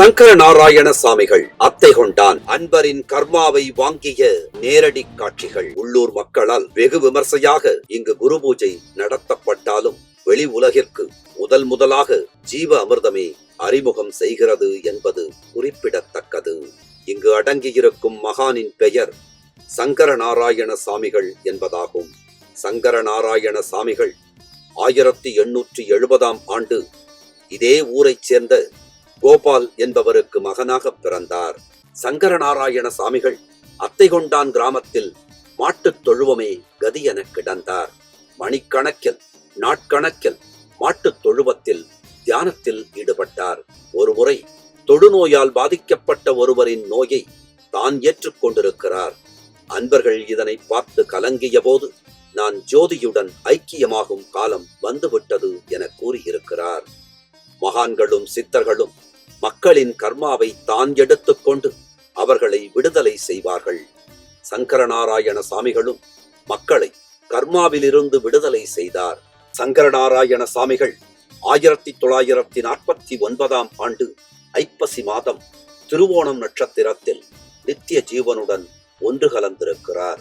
சங்கர நாராயண சாமிகள் அத்தை கொண்டான் அன்பரின் கர்மாவை வாங்கிய நேரடி காட்சிகள். உள்ளூர் மக்களால் வெகு விமர்சையாக இங்கு குரு பூஜை நடத்தப்பட்டாலும் வெளி உலகிற்கு முதல் முதலாக ஜீவ அமிர்தமே அறிமுகம் செய்கிறது என்பது குறிப்பிடத்தக்கது. இங்கு அடங்கியிருக்கும் மகானின் பெயர் சங்கர நாராயண சாமிகள் என்பதாகும். சங்கர நாராயண சாமிகள் ஆயிரத்தி எண்ணூற்றி எழுபதாம் ஆண்டு இதே ஊரைச் சேர்ந்த கோபால் என்பவருக்கு மகனாக பிறந்தார். சங்கரநாராயண சாமிகள் அத்தை கொண்டான் கிராமத்தில் மாட்டுத் தொழுவமே கதி என கிடந்தார். மணிக்கணக்கில் நாட்கணக்கில் மாட்டுத் தொழுவத்தில் தியானத்தில் ஈடுபட்டார். ஒருமுறை தொழுநோயால் பாதிக்கப்பட்ட ஒருவரின் நோயை தான் ஏற்றுக்கொண்டிருக்கிறார் அன்பர்கள் இதனை பார்த்து கலங்கிய போது நான் ஜோதியுடன் ஐக்கியமாகும் காலம் வந்துவிட்டது என கூறியிருக்கிறார். மகான்களும் சித்தர்களும் மக்களின் கர்மாவை தான் எடுத்துக்கொண்டு அவர்களை விடுதலை செய்வார்கள். சங்கரநாராயண சாமிகளும் மக்களை கர்மாவிலிருந்து விடுதலை செய்தார். சங்கரநாராயண சாமிகள் ஆயிரத்தி தொள்ளாயிரத்தி நாற்பத்தி ஒன்பதாம் ஆண்டு ஐப்பசி மாதம் திருவோணம் நட்சத்திரத்தில் நித்திய ஜீவனுடன் ஒன்று கலந்திருக்கிறார்.